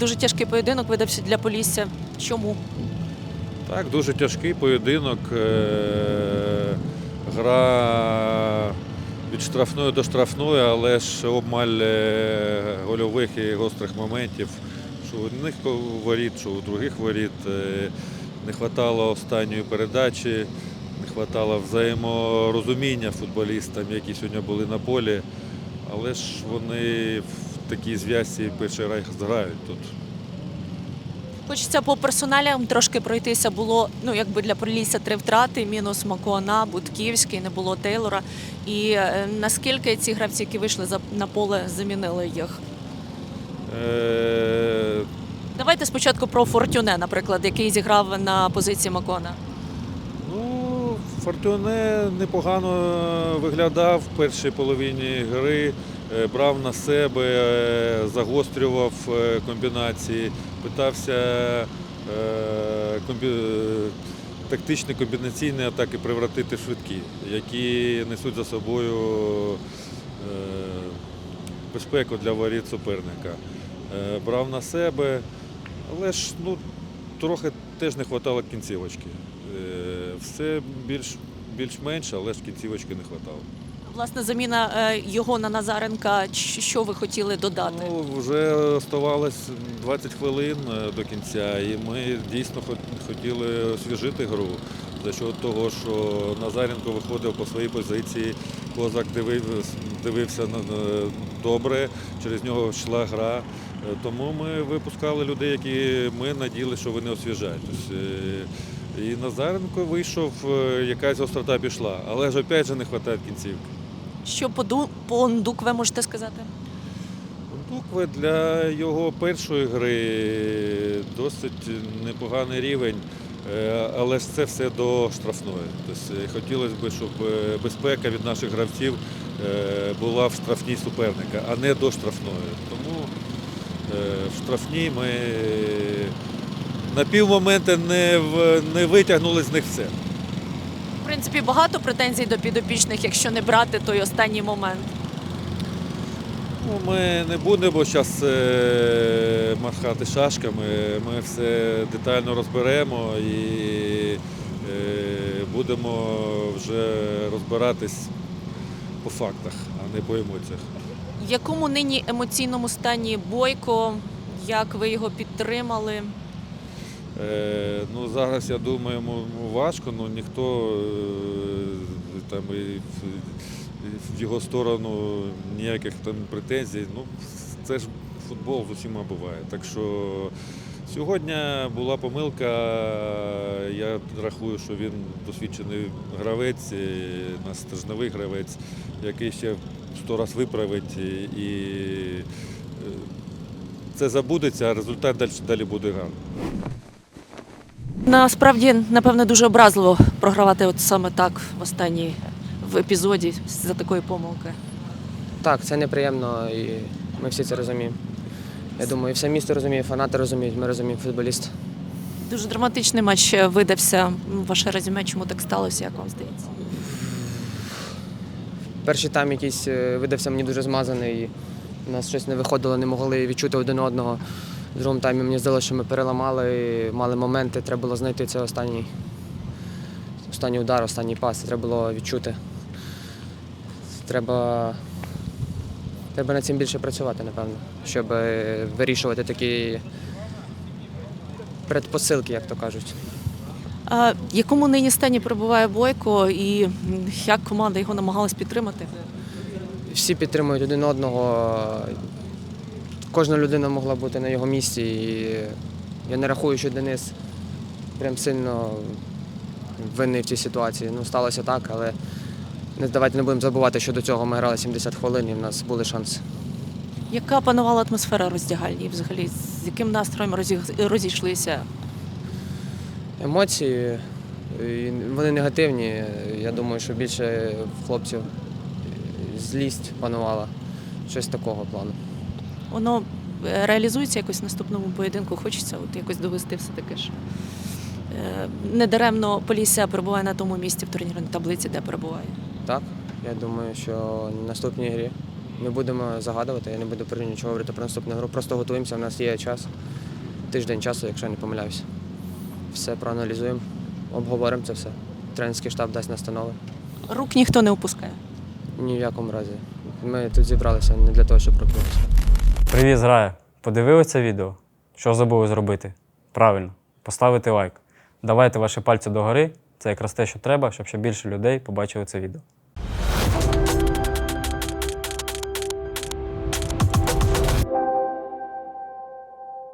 Дуже тяжкий поєдинок видався для Полісся. Чому? Так, дуже тяжкий поєдинок. Е, Гра від штрафної до штрафної, але ж обмаль е, гольових і гострих моментів. Що у одних воріт, що у других воріт. Е, Не вистачало останньої передачі, не вистачало взаєморозуміння футболістам, які сьогодні були на полі. Але ж вони в такій зв'язці перший раз грають тут. Хочеться по персоналям трошки пройтися. Було ну якби для Полісся три втрати, мінус Макуана, Будківський, не було Тейлора. І е, наскільки ці гравці, які вийшли за на поле, замінили їх? Е, Давайте спочатку про Фортюне, наприклад, який зіграв на позиції Макуана. Ну, Фортуне непогано виглядав в першій половині гри, брав на себе, е, загострював е, комбінації, питався е, комбі- тактичні комбінаційні атаки превратити в швидкі, які несуть за собою е, безпеку для воріт суперника. Е, Брав на себе, але ж ну, трохи теж не вистачало кінцівочки. Е, Все більш, більш-менш, але ж кінцівочки не вистачало. Власне, заміна е, його на Назаренка. Що ви хотіли додати? Ну, вже оставалось 20 хвилин е, до кінця, і ми дійсно хотіли освіжити гру за счет того, що Назаренко виходив по своїй позиції, Козак дивив, дивився на- добре, через нього йшла гра. Е, Тому ми випускали людей, які ми наділи, що вони освіжають. Е, І Назаренко вийшов, е, якась острота пішла, але ж опять же не вистачає кінцівки. Що по по Ндукве можете сказати? Букви для його першої гри досить непоганий рівень, е, але ж це все до штрафної. Тобто е, хотілося б, щоб е, безпека від наших гравців була в штрафній суперника, а не до штрафної. Тому в штрафній ми на півмоменти не, в- не витягнули з них все. Принципі, багато претензій до підопічних, якщо не брати той останній момент. Ну, ми не будемо зараз махати шашками. Ми все детально розберемо і е, будемо вже розбиратись по фактах, а не по емоціях. В якому нині емоційному стані Бойко? Як ви його підтримали? Е, ну, зараз, я думаю, важко, але ніхто е, там в, його сторону ніяких там претензій. Ну, це ж футбол з усіма буває. Так що сьогодні була помилка. Я рахую, що він досвідчений гравець, і нас стержневий гравець, який ще сто раз виправить і, е, це забудеться, а результат далі буде гарний. Насправді, напевне, дуже образливо програвати от саме так в останній в епізоді за такої помилки. Так, це неприємно і ми всі це розуміємо. Я думаю, і все місто розуміє, фанати розуміють, ми розуміємо футболіст. Дуже драматичний матч видався. Ваше резюме, чому так сталося, як вам здається? Перший тайм якийсь е, видався мені дуже змазаний. І у нас щось не виходило, не могли відчути один одного. В другому таймі мені здалося, що ми переламали, мали моменти, треба було знайти цей останній, останній удар, останній пас, треба було відчути. Треба, треба над цим більше працювати, напевно, щоб е, вирішувати такі предпосилки, як то кажуть. А в якому нині стані перебуває Бойко і як команда його намагалась підтримати? всі підтримують один одного. Кожна людина могла бути на його місці. І я не рахую, що Денис прям сильно винний в цій ситуації. Ну, сталося так, але не, давайте не будемо забувати, що до цього ми грали 70 хвилин і в нас були шанси. Яка панувала атмосфера роздягальні? Взагалі, з яким настроєм розійшлися? Емоції, вони негативні. Я думаю, що більше в хлопців злість панувала. Щось такого плану. Воно е, реалізується якось в наступному поєдинку. Хочеться от якось довести все таки ж. Недаремно Полісся перебуває на тому місці в турнірній таблиці, де перебуває. Так, я думаю, що в наступній грі Не будемо загадувати, я не буду про нічого говорити про наступну гру. Просто готуємося, у нас є час. Тиждень часу, якщо я не помиляюся. Все проаналізуємо, обговоримо це все. Тренерський штаб дасть настанови. Рук ніхто не опускає. Ні в якому разі. Ми тут зібралися не для того, щоб прокинутися. Привіт, зрая! Подивилися відео? Що забули зробити? Правильно, поставити лайк. Давайте ваші пальці догори. Це якраз те, що треба, щоб ще більше людей побачили це відео.